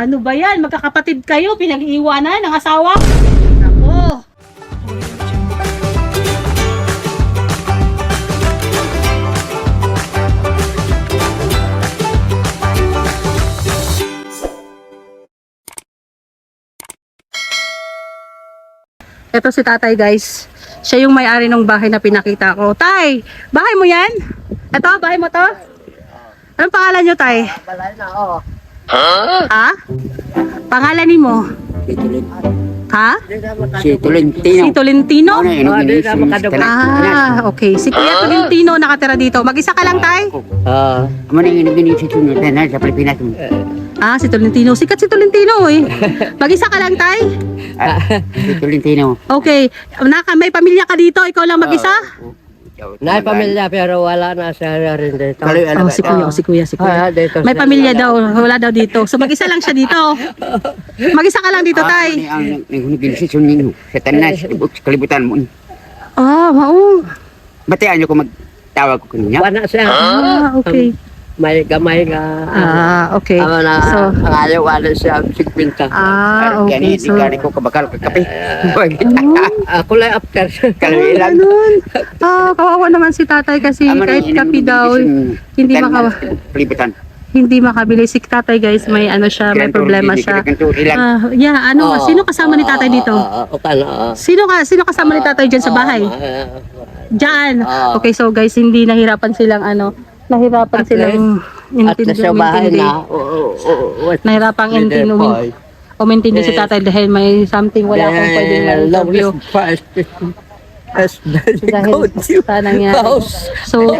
Ano ba yan? Magkakapatid kayo, pinag-iiwanan ng asawa? Nako. Ito si tatay guys. Siya yung may-ari ng bahay na pinakita ko. Tay, bahay mo yan? Ito, bahay mo to? Anong pangalan nyo, tay? Balay na, oh. Ha? Pangalan ni mo? Ha? Si Tolentino. Si Tolentino? Ano makadugay. Ah, okay. Si Kuya Tolentino nakatira dito. Mag-isa ka lang, tay? Ah, Ano yung ginigin si Tunod na sa Pilipinas? Ah, si Tolentino. Sikat si Tolentino eh. Mag-isa ka lang, tay? Ah, Si Tolentino. Okay. Naka, may pamilya ka dito? Ikaw lang mag-isa? Na pamilya pero wala na siya rin dito. Kaloy Oh, si Kuya, oh, si Kuya, si Kuya. Ah, dito May siya. pamilya daw, wala daw dito. So mag-isa lang siya dito. Mag-isa ka lang dito, tay. Ang ginigin si Tunino. Sa tanas, sa kalibutan mo. Ah, mao. Batian niyo kung magtawag ko kanya. Wala siya. Ah, okay. Nga. Ah, okay. Ano na, So, ang ayaw wala siya, 50. ah, okay. Gani, So, gani ko kabakal kakape. Ako lang after. Kaloy lang. ganun. Ah, kawawa naman si tatay kasi kahit kape daw, hindi makawa. Palibutan. hindi makabili. Si tatay guys, may ano siya, may problema siya. Ah, yeah, ano, Oo. sino kasama ni tatay dito? Sino ka sino kasama ni tatay diyan sa bahay? Ah, Diyan. Okay, so guys, hindi nahirapan silang ano, nahirapan At silang At nasa bahay na. oo, oo, what- Nahirapang the intindi. boy. Umintindi si tatay dahil may something wala akong pwedeng ma-interview. Been Dahil sa nangyari. house. So,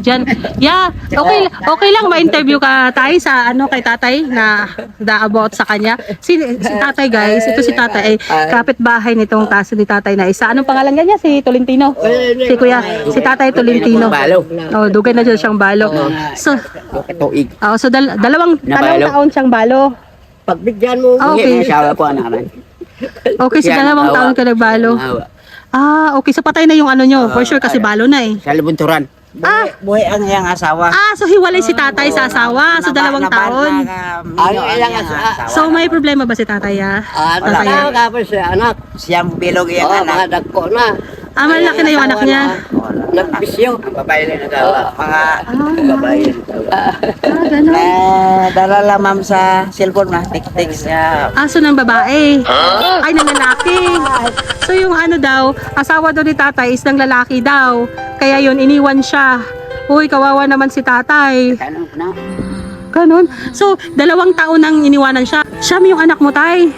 Diyan. Yeah, okay okay lang ma-interview ka tayo sa ano kay tatay na da about sa kanya. Si, si tatay guys, ito si tatay ay kapitbahay nitong taso ni tatay na isa. Anong pangalan niya? Si Tolentino. Si kuya, si tatay Tolentino. Oh, dugay na dyan siyang balo. So, oh, so dal- dalawang dalawang taon siyang balo. Pagbigyan mo. Ah, okay. Naman. Okay, so dalawang awa. taon ka nagbalo. Ah, okay. So patay na yung ano nyo. For sure kasi balo na eh. Sa Libunturan. Ah, Buhay ang iyang asawa. ah, so hiwalay si tatay sa asawa. So dalawang taon. Ang iyang asa- So may problema ba si tatay ah? Ah, Tatay. tatayo ka pa siya, anak. Siyang bilog iyang Oh, anak. mga dagko na. Ah, malaki na yung anak niya. Nagbisyo. Ang babae lang nagawa. Mga Babae lang nagawa. Ah, ganun. eh, dala lang ma'am sa cellphone na tik-tik siya. Aso ng babae. Ay, ng lalaki. So yung ano daw, asawa daw ni tatay is ng lalaki daw. Kaya yun, iniwan siya. Uy, kawawa naman si tatay. Na. Ganun. So, dalawang taon nang iniwanan siya. Siyam yung anak mo, tay.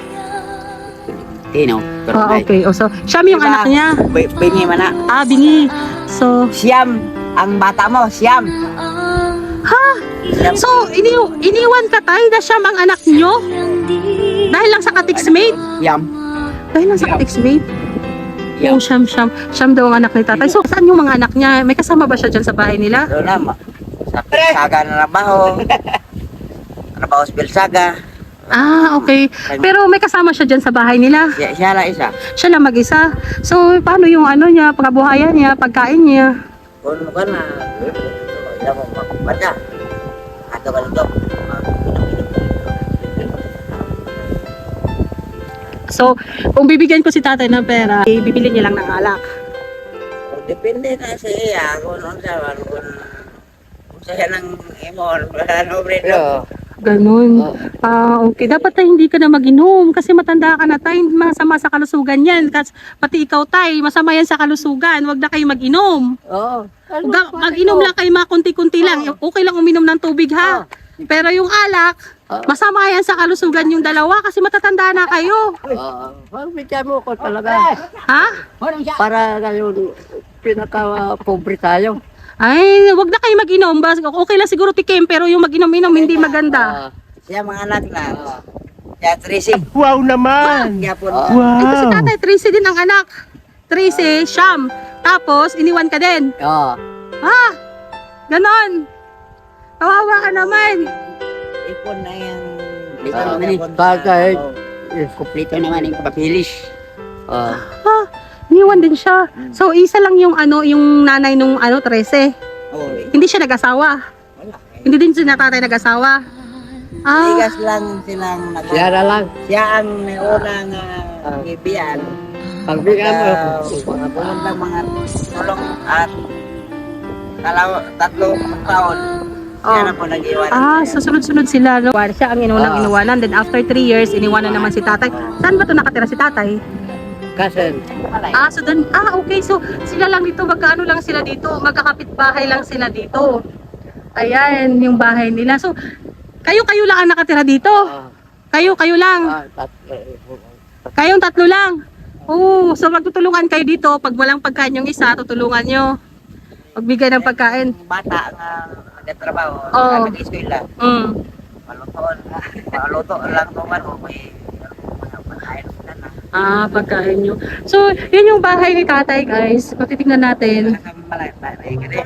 Tino. Ah, okay. O, so, siyam yung anak niya. B- bingi man na. Ah, bingi. So, Siyam. Ang bata mo, siyam. ha? So, ini iniwan ka, tay, na siyam ang anak niyo? Dahil lang sa katixmate? Yam. Dahil lang sa katixmate? Yung siyam, siyam. Siyam daw ang anak ni tatay. So, saan yung mga anak niya? May kasama ba siya dyan sa bahay nila? Doon na, ma- sa Pilsaga na trabaho. Trabaho sa Pilsaga. Ah, okay. Pero may kasama siya dyan sa bahay nila. Siya, siya lang isa. Siya lang mag-isa. So, paano yung ano niya, pagkabuhayan niya, pagkain niya? Kung ka na, ilan mo makubada. Ato ka lang daw. So, kung bibigyan ko si tatay ng pera, eh, bibili niya lang ng alak. Kung Depende na sa iya. Kung ano sa kung kung sa ng imon. Ano, Bredo? Pero, Ganun. Ah, okay. Dapat na hindi ka na mag-inom kasi matanda ka na tayo. Masama sa kalusugan yan. Kasi pati ikaw tay, masama yan sa kalusugan. Huwag na kayo mag-inom. oh. Ga- Mag-inom lang kayo mga kunti-kunti lang. Okay lang uminom ng tubig ha. Pero yung alak, masama yan sa kalusugan yung dalawa kasi matatanda na kayo. Oh, pagbigyan mo ko talaga. Ha? Para ngayon, pinaka-pobre tayo. Ay, wag na kayo mag-inom. Okay lang siguro tikim, pero yung mag-inom-inom hindi maganda. Ah, Siya mga anak na. Siya Tracy. Wow naman! Kaya po, Ito si Wow! tatay, Tracy din ang anak. Tracy, Sham. Tapos, iniwan ka din. oh. Ha? Ganon. Kawawa ka naman. ipon na yung... Dito Ah, naman eh. bagay. Kumpleto naman yung papilis. Ah, Ha? Iniwan din siya. So, isa lang yung ano, yung nanay nung ano, 13. Oh, Hindi siya nag-asawa. wala. Hindi din si tatay nag-asawa. Ah. Bigas lang silang nag- Siya na lang. Siya ang may unang uh, ibiyan. Pagbigyan mo. Mga pumuntang mga tulong at dalaw, tatlong taon. Siya Oh. na po nag-iwan. Ah, so sunod-sunod sila. No? Siya ang inunang Ah. inuwanan. Then after 3 years, iniwanan naman si tatay. Saan ba to nakatira si tatay? Kasi, Ah, so dun, ah, okay. So, sila lang dito, magkaano lang sila dito, magkakapit bahay lang sila dito. Ayan, yung bahay nila. So, kayo-kayo lang ang nakatira dito. ah, Kayo, kayo lang. ah, eh, Kayong tatlo lang. Oo, so magtutulungan kayo dito. Pag walang pagkain yung isa, tutulungan nyo. Magbigay ng pagkain. Bata nga nagtatrabaho, Oo. oh. nag-eskwela. Mm. Malutoon. Maluto lang to man. May mga pagkain sila na. Ah, pagkain nyo. So, yun yung bahay ni tatay, guys. Natin. Kaya.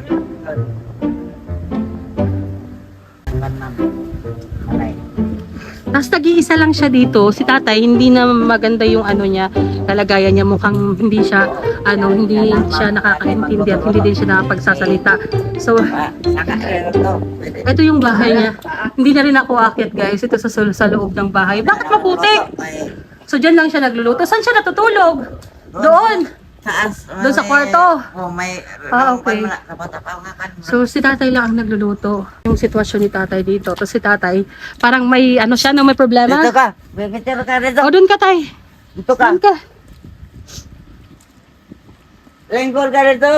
Kanam. Malay. Tapos nag-iisa lang siya dito. Si tatay, hindi na maganda yung ano niya, kalagayan niya. Mukhang hindi siya, ano, hindi siya nakakaintindi at hindi din siya nakapagsasalita. So, ito yung bahay niya. Hindi na rin ako akit, guys. Ito sa, sa loob ng bahay. Bakit maputik? So, dyan lang siya nagluluto. Saan siya natutulog? Doon. taas. Doon sa kwarto? Oh, may Ah, okay. So, si tatay lang ang nagluluto. Yung sitwasyon ni tatay dito. Tapos si tatay, parang may, ano siya, no, may problema. Dito ka. Bibitiro ka dito. O, doon ka, tay. Dito ka. Doon ka. Lingkod ka dito.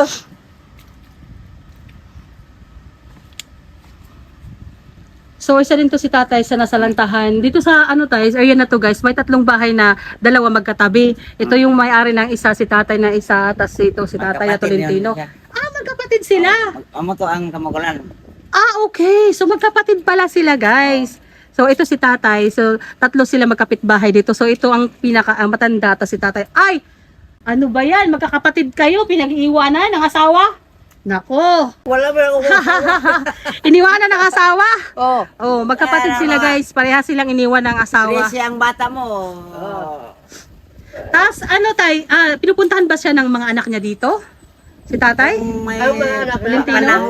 So, isa din to si tatay sa nasalantahan. Dito sa ano tayo, area na to guys, may tatlong bahay na dalawa magkatabi. Ito yung may-ari ng isa, si tatay na isa, tas ito si tatay na Magkapatid Tolentino. siya. Ah, magkapatid sila. Amo to ang kamukulan. Ah, okay. So, magkapatid pala sila guys. So, ito si tatay. So, tatlo sila magkapit bahay dito. So, ito ang pinaka ang matanda, tas si tatay. Ay, ano ba yan? Magkakapatid kayo? Pinag-iiwanan ng asawa? Nako. Wala ba ako? Iniwanan ng asawa? oh. Oh, magkapatid sila guys. Pareha silang iniwan ng asawa. Tracy ang bata mo. Oh. Tapos ano tay, ah, pinupuntahan ba siya ng mga anak niya dito? Si tatay? Kung may Ay, anak na- nga, Wala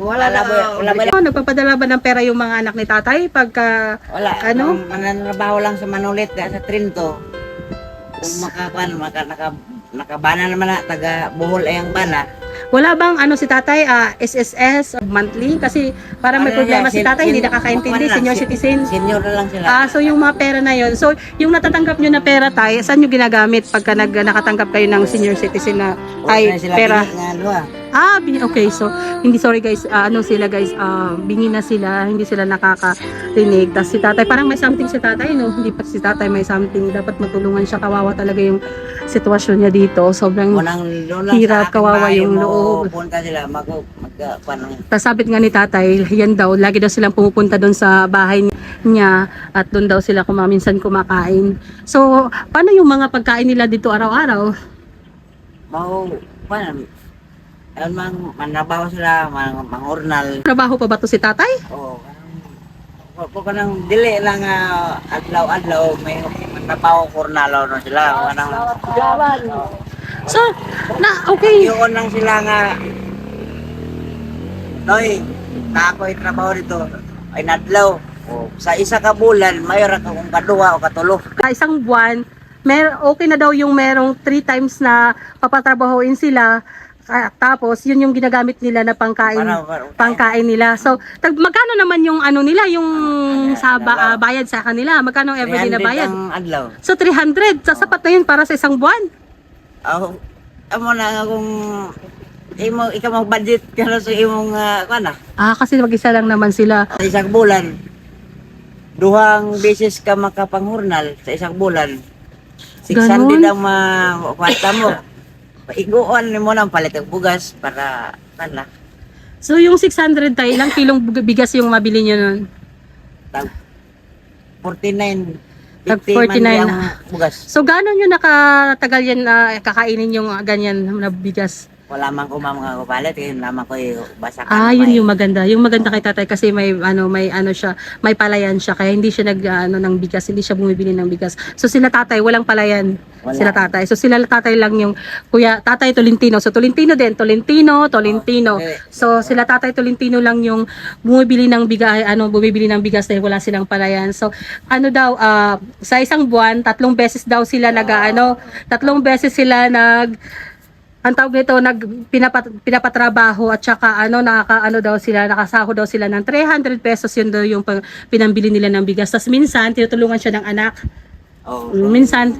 wala na- ba? Wala ba? Oh, nagpapadala ba ng pera yung mga anak ni tatay pagka Wala. Ano? Mananrabaho lang sa Manulit sa Trinto. Kung makapan, maka, naka, nakabana naman na, taga Bohol ay ang bana. Wala bang ano si tatay ah, SSS monthly kasi parang may Ano problema si tatay hindi nakakaintindi lang, senior citizen. Senior lang sila. Ah, so yung mga pera na yon. So, yung natatanggap nyo na pera tay, saan nyo ginagamit pagka nag, nakatanggap kayo ng senior citizen na ay pera? nga. Ah, bin- okay. So, hindi sorry guys, ah, ano sila guys, ah, bingi na sila, hindi sila nakakarinig. Tapos si tatay, parang may something si tatay, no? Hindi pa si tatay may something. Dapat matulungan siya, kawawa talaga yung sitwasyon niya dito. Sobrang, Unang, Hirap, kawawa yung loob. Punta sila, mag, mag, paano, tapos sabi nga ni tatay, yan daw, lagi daw silang pumupunta doon sa bahay niya at doon daw sila kumaminsan kumakain. So, paano yung mga pagkain nila dito araw-araw? mau, paano, ayun, mang, manrabaho sila, mang, mangurnal. Trabaho pa ba to si tatay? Oo. Oh, ko kanang dili lang ah, adlaw-adlaw may manrabaho kurnalo no sila kanang So, na, okay. Yun lang sila nga Noy, na ako trabaho dito ay nadlaw. O, sa isa ka bulan, mayroon ka kung kaduha o katulo. Sa isang buwan, mer okay na daw yung merong three times na papatrabahoin sila. Ka- Tapos, yun yung ginagamit nila na pangkain, Para- para- pangkain nila. So, tag, magkano naman yung ano nila, yung sa ba- ah, bayad sa kanila? Magkano everyday na 300 bayad? ang adlaw. So, 300. Sa sapat na yun para sa isang buwan. Ako, amo na nga kung imo ikaw mag budget ka na sa imong uh, kana Ah, kasi mag-isa lang naman sila. sa isang bulan. Duhang beses ka makapanghurnal sa isang bulan. 600 Ganon? ang makwanta mo. Iguan mo lang palit ang bugas para kana. So, yung 600 tayo, ilang kilong bigas yung mabili nyo nun? Tag 49 Tag 50 man 49 ang bugas. So, gano'n nyo nakatagal yan na kakainin yung ganyan na bigas? Wala man ko mga kapalit, kaya naman ko yung basa ka. Ah, yun yung maganda. Yung maganda kay tatay kasi may ano, may ano siya, may palayan siya kaya hindi siya nag ano ng bigas, hindi siya bumibili ng bigas. So sila tatay walang palayan. Wala. Sila tatay. So sila tatay lang yung kuya tatay Tolentino. So Tolentino din, Tolentino, Tolentino. Eh, So sila tatay Tolentino lang yung bumibili ng bigas, ano, bumibili ng bigas dahil wala silang palayan. So ano daw ah, sa isang buwan, tatlong beses daw sila nag ano, tatlong beses sila nag ang tawag nito nag pinapat, pinapatrabaho at saka ano nakaka ano daw sila nakasahod daw sila ng 300 pesos yun daw yung pang, pinambili nila ng bigas tapos minsan tinutulungan siya ng anak oh, minsan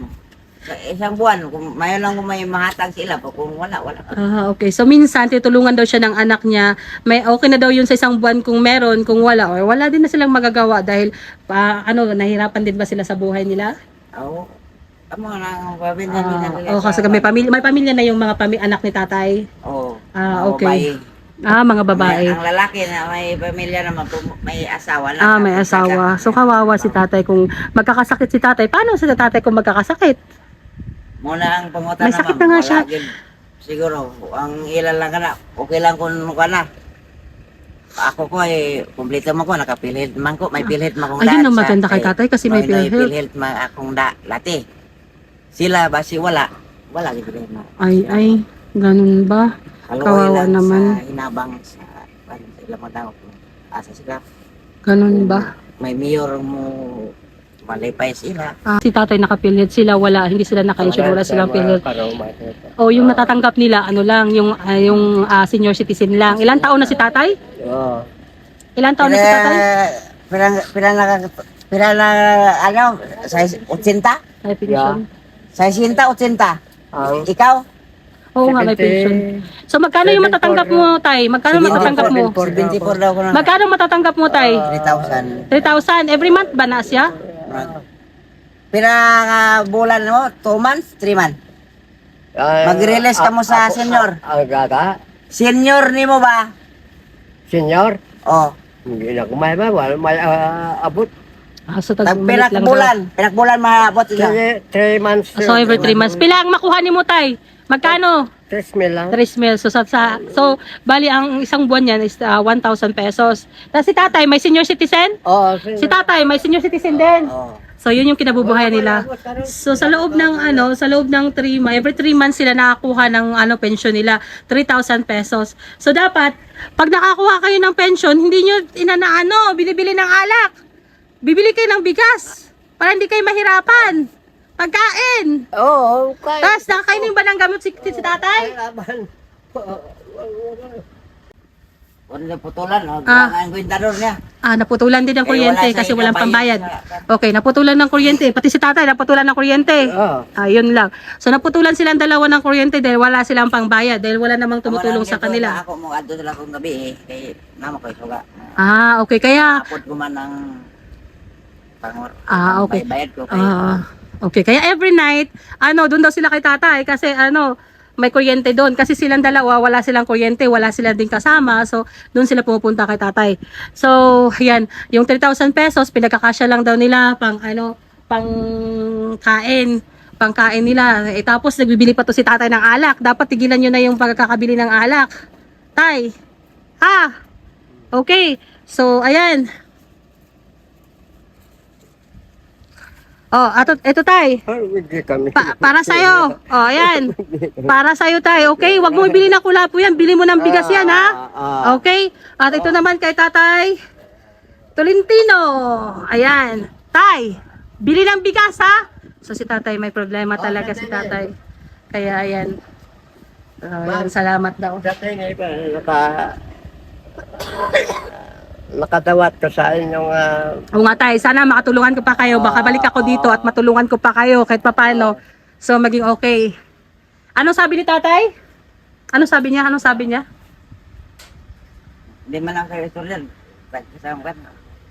Sa isang buwan, kung mayon lang kung may mahatag sila, pa kung wala, wala. Ah, okay. So minsan tinutulungan daw siya ng anak niya. May okay na daw 'yun sa isang buwan kung meron, kung wala or wala din na silang magagawa dahil pa, ano nahirapan din ba sila sa buhay nila? Oo. Amo na, pabinda nila nila. Ah, oh, kasi may pamilya, may pamilya na yung mga pami, anak ni tatay. Oo. Ah, mga okay. babae. Ah, mga babae. May- ang lalaki na may pamilya naman, pum- may asawa na. Ah, may asawa. So kawawa si tatay kung magkakasakit si tatay. Paano si tatay kung magkakasakit? Muna ang pangutan May sakit na nga siya. Siguro, ang ilan lang ka na, okay lang kung ano ka na. Ako ko eh, kumplito mo ko, nakapilhit man ko, may pilhit man kong Ayun daan ang maganda kay tatay kasi may May PhilHealth. pilhit man akong da, lati. Sila ba si wala? Wala rin na. Ay, ay, ganun ba? Kaluoy Kawawa lang naman. sa hinabang sa ano, sila mo daw. Asa sila. Ganun ba? May mayor mo malipay sila. Ah, si tatay nakapilhit sila, wala, hindi sila naka-insure, wala silang. Para O yung natatanggap nila, ano lang, yung ah, yung ah, senior citizen lang. Ilan taon na si tatay? Oo. Ilan taon na si tatay? Pila, pila na, pila na, ano, sa 80? Ay, pension. Sa 80, 80. Ang Ikaw? Oo nga, may pension. So magkano yung matatanggap mo, tay? Magkano matatanggap mo? 74 daw ko na. Magkano matatanggap mo, tay? 3,000. 3,000 every month ba na siya? Pila nga bulan mo? 2 months? 3 months? Mag-release ka mo sa senior. Gaga? Senior ni mo ba? Senior? Oh. Hindi na kumain ba? Wala may ah, abot. Ah, so tag minute lang daw. pinakbulan. Pinakbulan maabot. Three, three months. So every 3 months. Pila ang makuha ni mo, tay? Magkano? Tres mil lang. 3 mil. So, sa, sa, so, bali, ang isang buwan yan is ah, 1,000 pesos. Tapos si tatay, may senior citizen? Oo. Si tatay, may senior citizen din. Oh. So, yun yung kinabubuhayan nila. So, sa loob ng, ano, sa loob ng 3 months, every 3 months sila nakakuha ng, ano, pension nila, 3,000 pesos. So, dapat, pag nakakuha kayo ng pension, hindi nyo inana, ano, binibili ng alak. Bibili kayo ng bigas. Para hindi kayo mahirapan. Pagkain. Oo. kaya- Tapos, nakakainin ba ng gamot si, si tatay? Laban. Wala na putulan. Oh. Ah. Ang kwintador niya. Ah, naputulan din ng Eh, kuryente wala sa kasi walang pambayad. Okay, naputulan ng kuryente. Pati si tatay, naputulan ng kuryente. Oo. Ayun lang. So, naputulan silang dalawa ng kuryente dahil wala silang pangbayad. Dahil wala namang tumutulong sa kanila. Ako mo adto sila kong gabi eh. Kay nama ko suga. Ah, okay. Kaya, Apot ko man ang Ah, okay. Bayad ko kay. ah, okay. Kaya every night, ano, doon daw sila kay tatay kasi ano, may kuryente doon. Kasi silang dalawa, wala silang kuryente, wala sila din kasama. So, doon sila pumupunta kay tatay. So, yan. Yung 3,000 pesos, pinagkakasya lang daw nila pang ano, pang kain pangkain nila. Eh, tapos nagbibili pa to si tatay ng alak. Dapat tigilan nyo na yung pagkakabili ng alak. Tay, ha? Okay. So, ayan. Oh, ato, ito tay. Ah. Pa- para sa'yo. Oh, ayan. Para sa'yo tay. Okay, wag mo ibili ng kulapo yan. Bili mo ng bigas yan, ha? Ah, Okay. At ito naman kay tatay. Tolentino. Ayan. Tay, bili ng bigas, ha? So si tatay may problema talaga si tatay. Kaya ayan. Ah, ayan, salamat daw. Dati nga iba, naka... nakadawat ko sa inyong ah, Oo nga tay, sana makatulungan ko pa kayo. Baka balik ako dito at matulungan ko pa kayo kahit papano. So maging okay. Ano sabi ni tatay? Ano sabi niya? Ano sabi niya? Hindi man lang kayo istoryan. Kasama ka.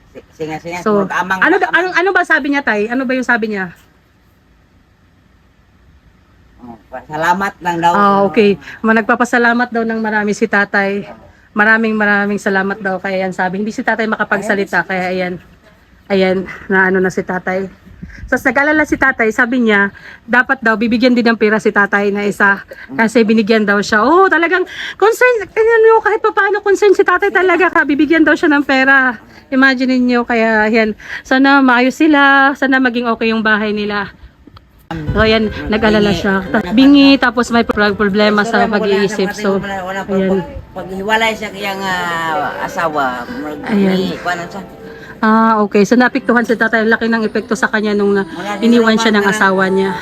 Si- Singa-singa. So, amang, ano amang. ano ano ba sabi niya tay? Ano ba yung sabi niya? Oh, Salamat lang daw. Ah, okay. Ma nagpapasalamat daw ng marami si tatay. Maraming maraming salamat daw kaya yan sabi. Hindi si tatay makapagsalita kaya ayan. Ayan, na ano na si tatay. Tapos nag-alala si tatay, sabi niya, dapat daw, bibigyan din ng pera si tatay na isa. Kasi binigyan daw siya. Oo, talagang concern, tingnan mo kahit pa paano concern si tatay talaga ka, bibigyan daw siya ng pera. Imagine niyo kaya yan, sana maayos sila, sana maging okay yung bahay nila. So yan, nag-alala siya. Bingi, tapos may pro- problema sa pag-iisip. So, ayan. pag, pag hiwalay siya kayang asawa, Ayan. siya. Ah, okay. So napiktuhan si tatay. Laki ng epekto sa kanya nung iniwan siya ng asawa niya.